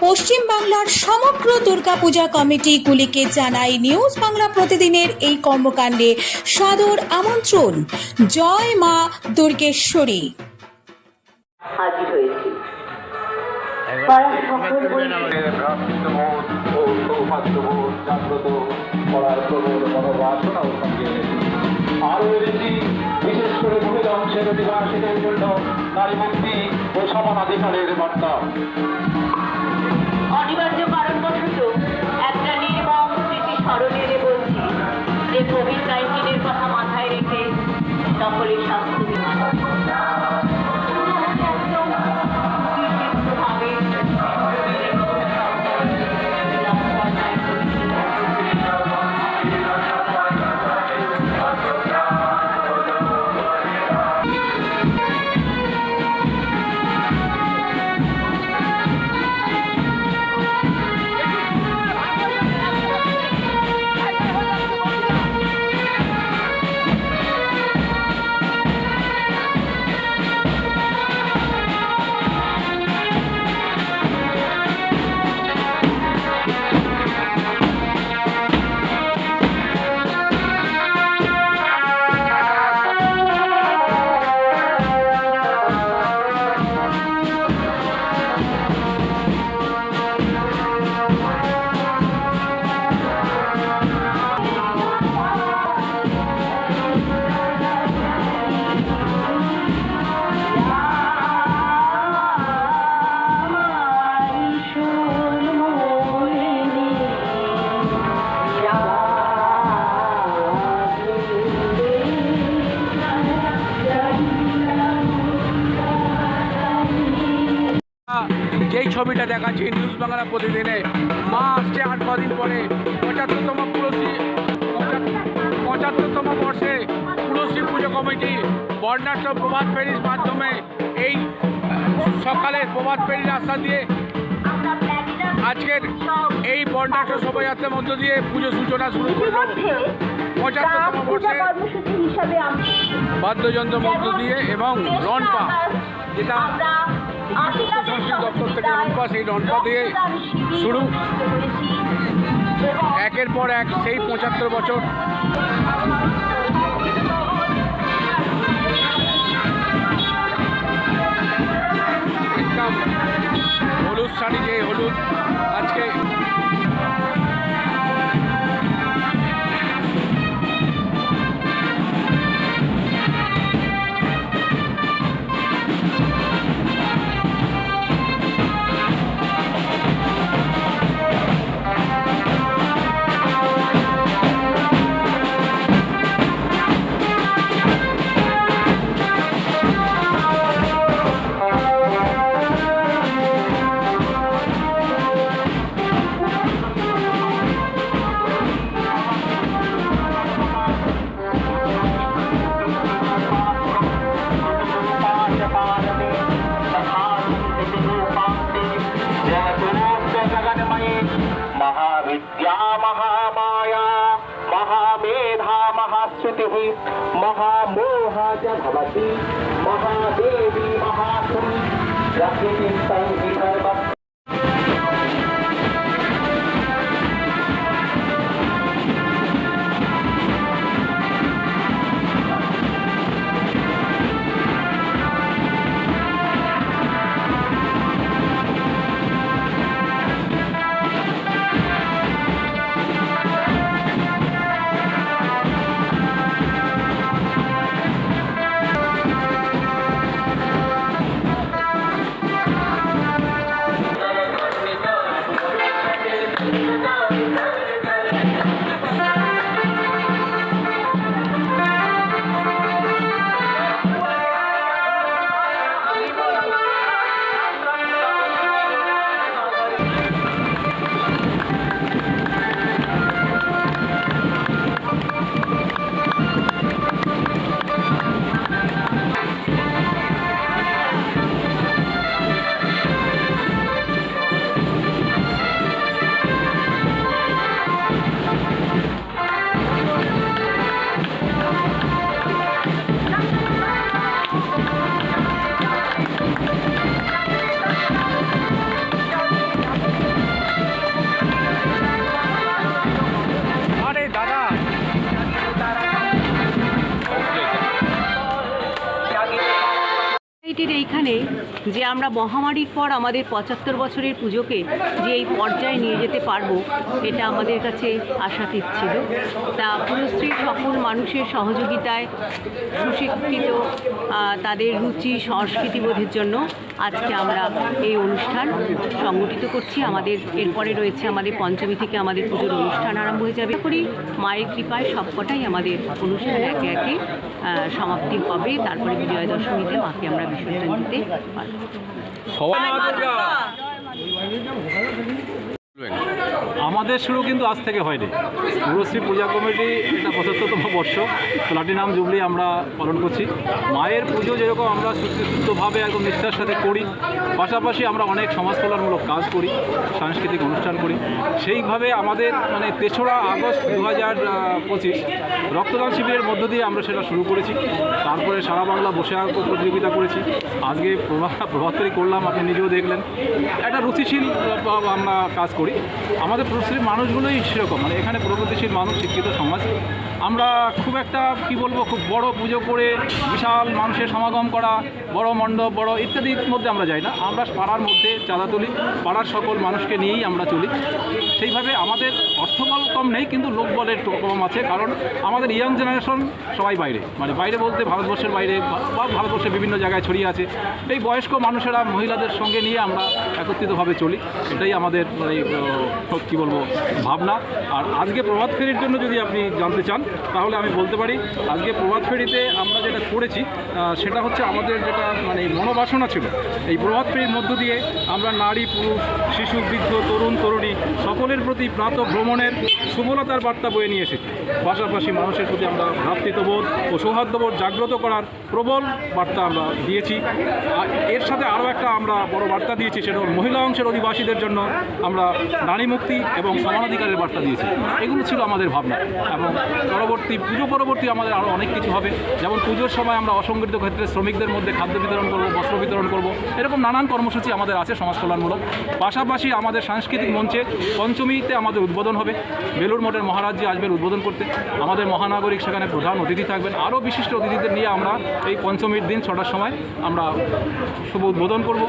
পশ্চিম বাংলার সমগ্র দুর্গাপূজা কমিটিগুলিকে জানাই নিউজ বাংলা প্রতিদিনের এই কর্মকাণ্ডে সাদর আমন্ত্রণ। জয় মা দুর্গেশ্বরী। হাজির হয়েছি। সকল আরও এনেছি বিশেষ করে মহিলা অংশের অধিবাসীদের জন্য নারী মুক্তি ও সমানাধিকারের বার্তা। অনিবার্য কারণবশত একটা নির্মম স্মৃতি স্মরণে বলছি যে কোভিড নাইন্টিনের কথা মাথায় রেখে সকলের স্বাস্থ্য দেখাচ্ছি নিউজ বাংলা প্রতিদিনে। মা আসছে আট কদিন পরে। পঁচাত্তরতম পুরসী পঁচাত্তরতম বর্ষে পুরসী পুজো কমিটি, বর্ণাঢ্য প্রভাত ফেরির মাধ্যমে এই সকালে প্রভাত ফেরি রাস্তা দিয়ে আজকের এই বর্ণাঢ্য শোভাযাত্রার মধ্য দিয়ে পুজো সূচনা শুরু করল পঁচাত্তরতম বর্ষে বাদ্যযন্ত্র মধ্য দিয়ে এবং রনপা যেটা দপ্তর থেকে রনপা সেই রনপা দিয়ে শুরু। একের পর এক সেই পঁচাত্তর বছর। হলুদ শাড়ি যে হলুদ। महामोहा च भवति महादेवी महाश्री प्रकृतिं কারণে যে আমরা মহামারীর পর আমাদের পঁচাত্তর বছরের পুজোকে যে এই পর্যায়ে নিয়ে যেতে পারব, এটা আমাদের কাছে আশাতীত ছিল তা পুরোশ্রী সকল মানুষের সহযোগিতায় সুশিক্ষিত তাদের রুচি সংস্কৃতি সংস্কৃতিবোধের জন্য আজকে আমরা এই অনুষ্ঠান সংগঠিত করছি। আমাদের এরপরে রয়েছে আমাদের পঞ্চমী থেকে আমাদের পুজোর অনুষ্ঠান আরম্ভ হয়ে যাবে। করি মায়ের কৃপায় সবকটাই আমাদের অনুষ্ঠান একে একে সমাপ্তি হবে। তারপরে বিজয়া দশমীতে মাকে আমরা বিসর্জন দিতে পারব। আমাদের শুরু কিন্তু আজ থেকে হয়নি। পুরশ্রী পূজা কমিটি এটা পঁচাত্তরতম বর্ষ। প্লাটিনাম জুবলি আমরা পালন করছি। মায়ের পুজো যেরকম আমরা সুস্থভাবে একদম নিষ্ঠার সাথে করি, পাশাপাশি আমরা অনেক সমাজ কল্যাণমূলক কাজ করি, সাংস্কৃতিক অনুষ্ঠান করি। সেইভাবে আমাদের মানে তেসরা আগস্ট দু হাজার পঁচিশ রক্তদান শিবিরের মধ্য দিয়ে আমরা সেটা শুরু করেছি। তারপরে সারা বাংলা বসে প্রতিযোগিতা করেছি। আজকে প্রভা প্রভাতকারী করলাম, আপনি নিজেও দেখলেন। একটা রুচিশীল আমরা কাজ করি। আমাদের প্রস্তুতির মানুষগুলোই সেরকম। মানে এখানে প্রগতিশীল মানুষ শিক্ষিত সমাজ আমরা খুব একটা, কি বলব, খুব বড় পুজো করে বিশাল মানুষের সমাগম করা, বড় মণ্ডপ, বড় ইত্যাদির মধ্যে আমরা যাই না। আমরা পাড়ার মধ্যে চাঁদা তুলি, পাড়ার সকল মানুষকে নিয়েই আমরা চলি। সেইভাবে আমাদের অর্থবল কম নেই, কিন্তু লোকবলের কম আছে, কারণ আমাদের ইয়াং জেনারেশন সবাই বাইরে। মানে বাইরে বলতে ভারতবর্ষের বাইরে বা- ভারতবর্ষের বিভিন্ন জায়গায় ছড়িয়ে আছে। এই বয়স্ক মানুষেরা, মহিলাদের সঙ্গে নিয়ে আমরা একত্রিতভাবে চলি। এটাই আমাদের মানে কী বলব, ভাবনা। আর আজকে প্রভাত ফেরির জন্য যদি আপনি জানতে চান তাহলে আমি বলতে পারি, আজকে প্রভাত ফেরিতে আমরা যেটা করেছি সেটা হচ্ছে আমাদের যেটা মানে মনোবাসনা ছিল, এই প্রভাত ফেরির মধ্য দিয়ে আমরা নারী, পুরুষ, শিশু, বৃদ্ধ, তরুণ, তরুণী সকলের প্রতি প্রাত ভ্রমণের সুবলতার বার্তা বয়ে নিয়ে এসেছি। পাশাপাশি মানুষের প্রতি আমরা ভ্রাতৃত্ববোধ ও সৌহার্দ্যবোধ জাগ্রত করার প্রবল বার্তা আমরা দিয়েছি। এর সাথে আরও একটা আমরা বড় বার্তা দিয়েছি, সেটা হল মহিলা অংশের অধিবাসীদের জন্য আমরা নারী মুক্তি এবং সমানাধিকারের বার্তা দিয়েছি। এগুলো ছিল আমাদের ভাবনা এবং পরবর্তী, পুজো পরবর্তী আমাদের আরও অনেক কিছু হবে। যেমন পুজোর সময় আমরা অসংগঠিত ক্ষেত্রে শ্রমিকদের মধ্যে খাদ্য বিতরণ করব, বস্ত্র বিতরণ করব। এরকম নানান কর্মসূচি আমাদের আছে সমাজ কল্যাণমূলক পাশাপাশি আমাদের সাংস্কৃতিক মঞ্চে পঞ্চমীতে আমাদের উদ্বোধন হবে। বেলুর মঠের মহারাজজি আসবেন উদ্বোধন করতে। আমাদের মহানাগরিক সেখানে প্রধান অতিথি থাকবেন। আরও বিশিষ্ট অতিথিদের নিয়ে আমরা এই পঞ্চমীর দিন ছটার সময় আমরা শুভ উদ্বোধন করব।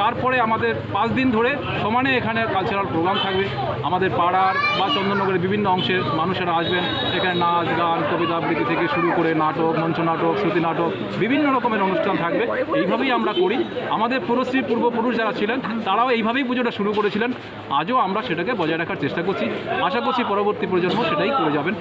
তারপরে আমাদের পাঁচ দিন ধরে সমানে এখানে কালচারাল প্রোগ্রাম থাকবে। আমাদের পাড়ার বা চন্দননগরের বিভিন্ন অংশের মানুষেরা আসবেন। এখানে নাচ, গান কবিতা আবৃত্তি থেকে শুরু করে নাটক মঞ্চ নাটক শ্রুতি নাটক বিভিন্ন রকমের অনুষ্ঠান থাকবে। এইভাবেই আমরা করি। আমাদের পুরশ্রী পূর্বপুরুষ যারা ছিলেন, তারাও এইভাবেই পুজোটা শুরু করেছিলেন। আজও আমরা সেটাকে বজায় রাখার চেষ্টা করছি। আশা করছি পরবর্তী প্রজন্ম সেটাই করে যাবেন।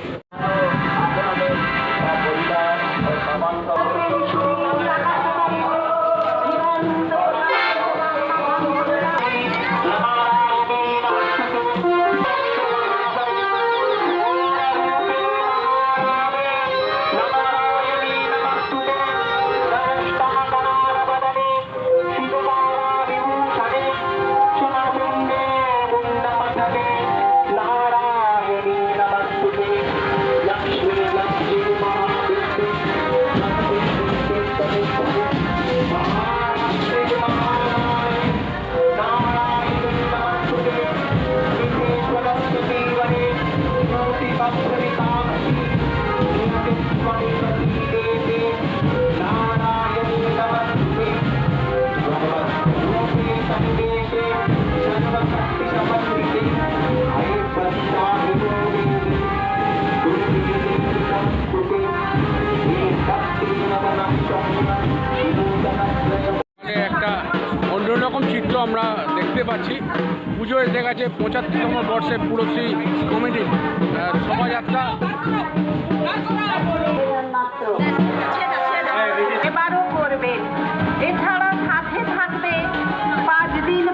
এসে গেছে পঁচাত্তরতম বর্ষে পুরশ্রী কমিটির শোভাযাত্রা। এবারও করবেন এছাড়া সাথে থাকবে পাঁচ দিন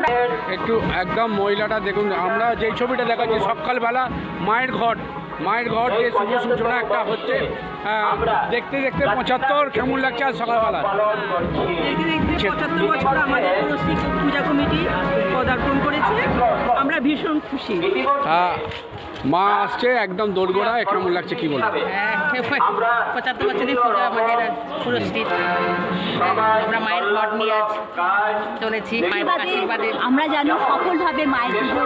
একটু একদম মহিলাটা দেখুন আমরা যেই ছবিটা দেখাচ্ছি সকালবেলা মায়ের ঘট। মায়ের ঘর যে শুভ সূচনা একটা হচ্ছে দেখতে দেখতে পঁচাত্তর কেমন লাগছে আজ সকালবেলা। দেখতে দেখতে পঁচাত্তর বছর আমাদের পূজা কমিটি পদার্পণ করেছে। আমরা ভীষণ খুশি। মা আসছে একদম দোরগোড়া কেমন লাগছে কি বলব? পঁচাত্তর বছরের পূজা আমাদের পুরস্কৃত আমরা মায়ের ঘর নিয়ে আজ চলেছি মায়ের আশীর্বাদে। আমরা যেন সফলভাবে মায়ের পুজো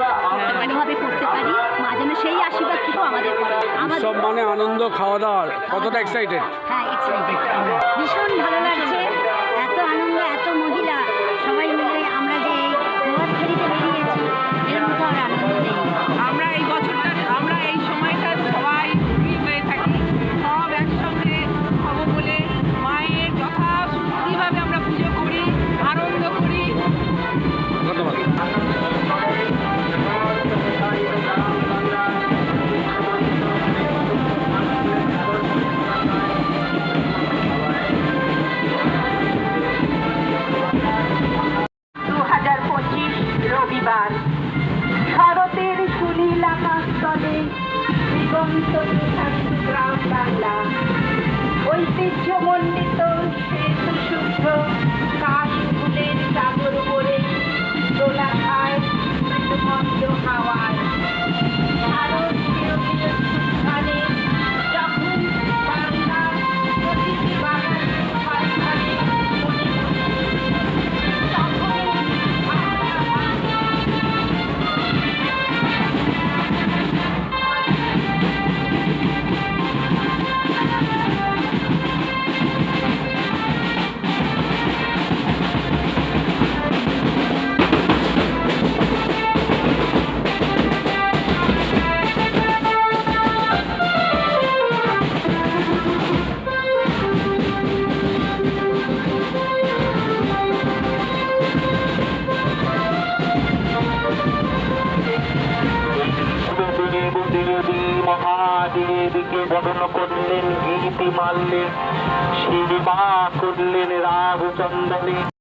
ভালোভাবে করতে পারি মা যেন সেই আশীর্বাদটুকু আমাদের করে আমাদের সব মানে আনন্দ খাওয়া দাওয়ার। কতটা এক্সাইটেড হ্যাঁ এক্সাইটেড ভীষণ ভালো লাগছে। দিগন্ত প্রশান্ত গ্রাম বাংলা ঐতিহ্যমণ্ডিত শ্বেত শুদ্ধ কাশ ফুলের চাদর পরে দোলা খায় মন্দ হাওয়ায়। করলেন